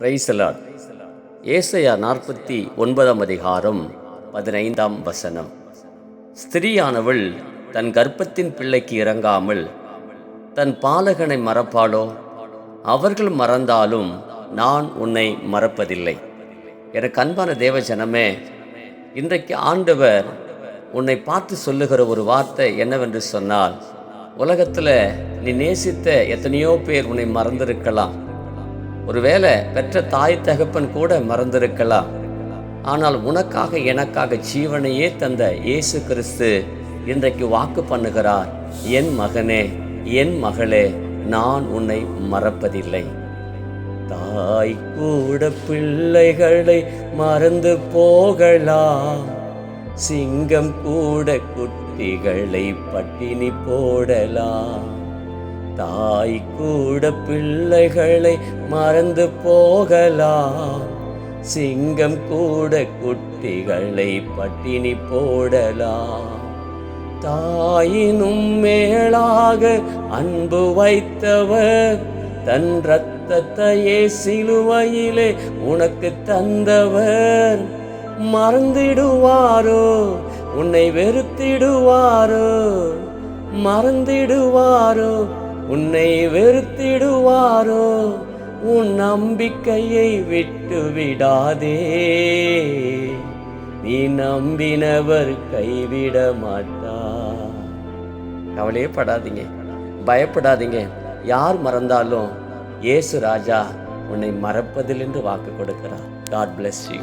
பிரைசலாட் ஏசையா நாற்பத்தி ஒன்பதாம் அதிகாரம் பதினைந்தாம் வசனம். ஸ்திரீயானவள் தன் கர்ப்பத்தின் பிள்ளைக்கு இறங்காமல் தன் பாலகனை மறப்பாளோ? அவர்கள் மறந்தாலும் நான் உன்னை மறப்பதில்லை. எனக்கு அன்பான தேவஜனமே இன்றைக்கு ஆண்டவர் உன்னை பார்த்து சொல்லுகிற ஒரு வார்த்தை என்னவென்று சொன்னால் உலகத்தில் நீ நேசித்த எத்தனையோ பேர் உன்னை மறந்திருக்கலாம். ஒருவேளை பெற்ற தாய் தகப்பன் கூட மறந்திருக்கலாம். ஆனால் உனக்காக எனக்காக ஜீவனையே தந்த இயேசு கிறிஸ்து இன்றைக்கு வாக்கு பண்ணுகிறார். என் மகனே என் மகளே நான் உன்னை மறப்பதில்லை. தாய் கூட பிள்ளைகளை மறந்து போகலாம். சிங்கம் கூட குட்டிகளை பட்டினி போடலாம். தாய் கூட பிள்ளைகளை மறந்து போகலாம். சிங்கம் கூட குட்டிகளை பட்டினி போடலாம். தாயினும் மேலாக அன்பு வைத்தவர் தன் ரத்தத்தையே சிலுவையிலே உனக்கு தந்தவர். மறந்திடுவாரோ? உன்னை வெறுத்திடுவாரோ? மறந்திடுவாரோ? உன்னை வெறுத்திடுவாரோ? உன் நம்பிக்கையை விட்டு விடாதே நீ நம்பினவர் கைவிட மாட்டார் கவலையே படாதீங்க. பயப்படாதீங்க. யார் மறந்தாலும் இயேசு ராஜா உன்னை மறப்பதில் என்று வாக்கு கொடுக்கிறார். God bless you